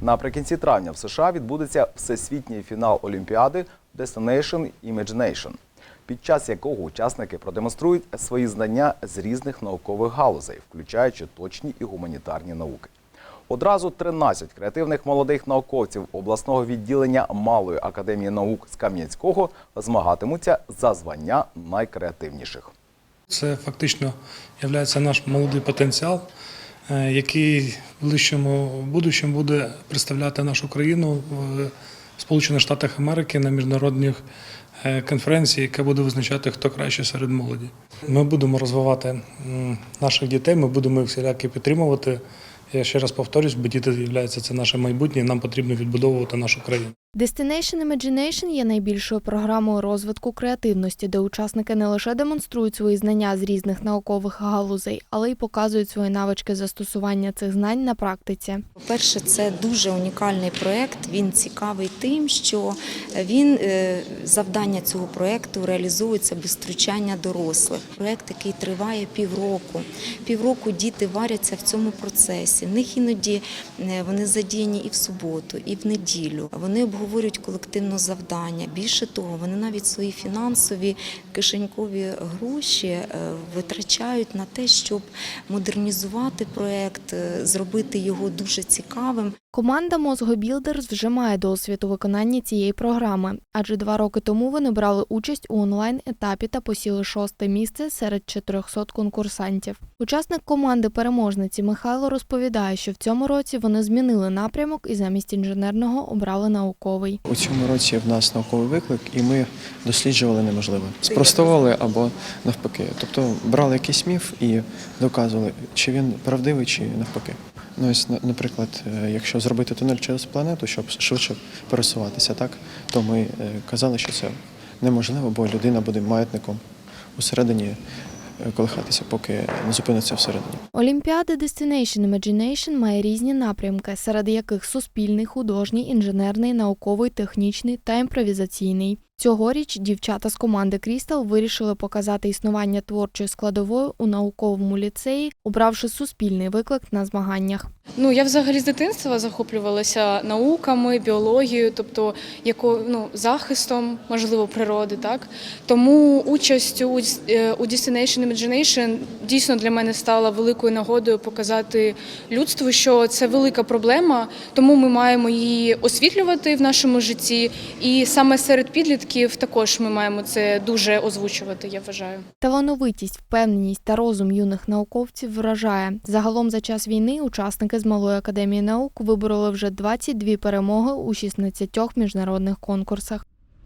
Наприкінці травня в США відбудеться всесвітній фінал Олімпіади Destination Imagination, під час якого учасники продемонструють свої знання з різних наукових галузей, включаючи точні і гуманітарні науки. Одразу 13 креативних молодих науковців обласного відділення Малої академії наук з Кам'янського змагатимуться за звання найкреативніших. Це фактично є наш молодий потенціал, який в ближчому будущому буде представляти нашу країну в Сполучених Штатах Америки на міжнародних е, конференції, яка буде визначати, хто краще серед молоді. Ми будемо розвивати наших дітей, ми будемо їх всіляки підтримувати. Я ще раз повторюсь, бо діти являються це наше майбутнє, нам потрібно відбудовувати нашу країну. Destination Imagination є найбільшою програмою розвитку креативності, де учасники не лише демонструють свої знання з різних наукових галузей, але й показують свої навички застосування цих знань на практиці. По-перше, це дуже унікальний проєкт. Він цікавий тим, що він е, завдання цього проєкту реалізується без втручання дорослих. Проєкт, який триває півроку. Півроку діти варяться в цьому процесі. В них іноді е, вони задіяні і в суботу, і в неділю. Вони обговорюють колективно завдання. Більше того, вони навіть свої фінансові кишенькові гроші е, витрачають на те, щоб модернізувати проєкт, е, зробити його дуже цікавим. Команда Мозгобілдерс вже має досвід у виконанні цієї програми, адже два роки тому вони брали участь у онлайн-етапі та посіли шосте місце серед 400 конкурсантів. Учасник команди переможниці Михайло розповідає, що в цьому році вони змінили напрямок і замість інженерного обрали науковий. У цьому році в нас науковий виклик, і ми досліджували неможливе. Спростовували або навпаки. Тобто брали якийсь міф і доказували, чи він правдивий, чи навпаки. Ну, наприклад, е, якщо зробити тунель через планету, щоб швидше пересуватися, так, то ми е, казали, що це неможливо, бо людина буде маятником усередині колихатися, поки не зупиниться всередині. Олімпіада Destination Imagination має різні напрямки, серед яких суспільний, художній, інженерний, науковий, технічний та імпровізаційний. Цьогоріч дівчата з команди Крістал вирішили показати існування творчої складової у науковому ліцеї, обравши суспільний виклик на змаганнях. Ну я взагалі з дитинства захоплювалася науками, біологією, тобто яко, ну, захистом, можливо, природи. Так тому участь у, е, у Destination Imagination дійсно для мене стала великою нагодою показати людству, що це велика проблема, тому ми маємо її освітлювати в нашому житті. І саме серед підлітків також ми маємо це дуже озвучувати. Я вважаю. Талановитість, впевненість та розум юних науковців вражає. Загалом за час війни учасники з Малої академії наук вибороли вже 22 перемоги у 16 міжнародних конкурсах.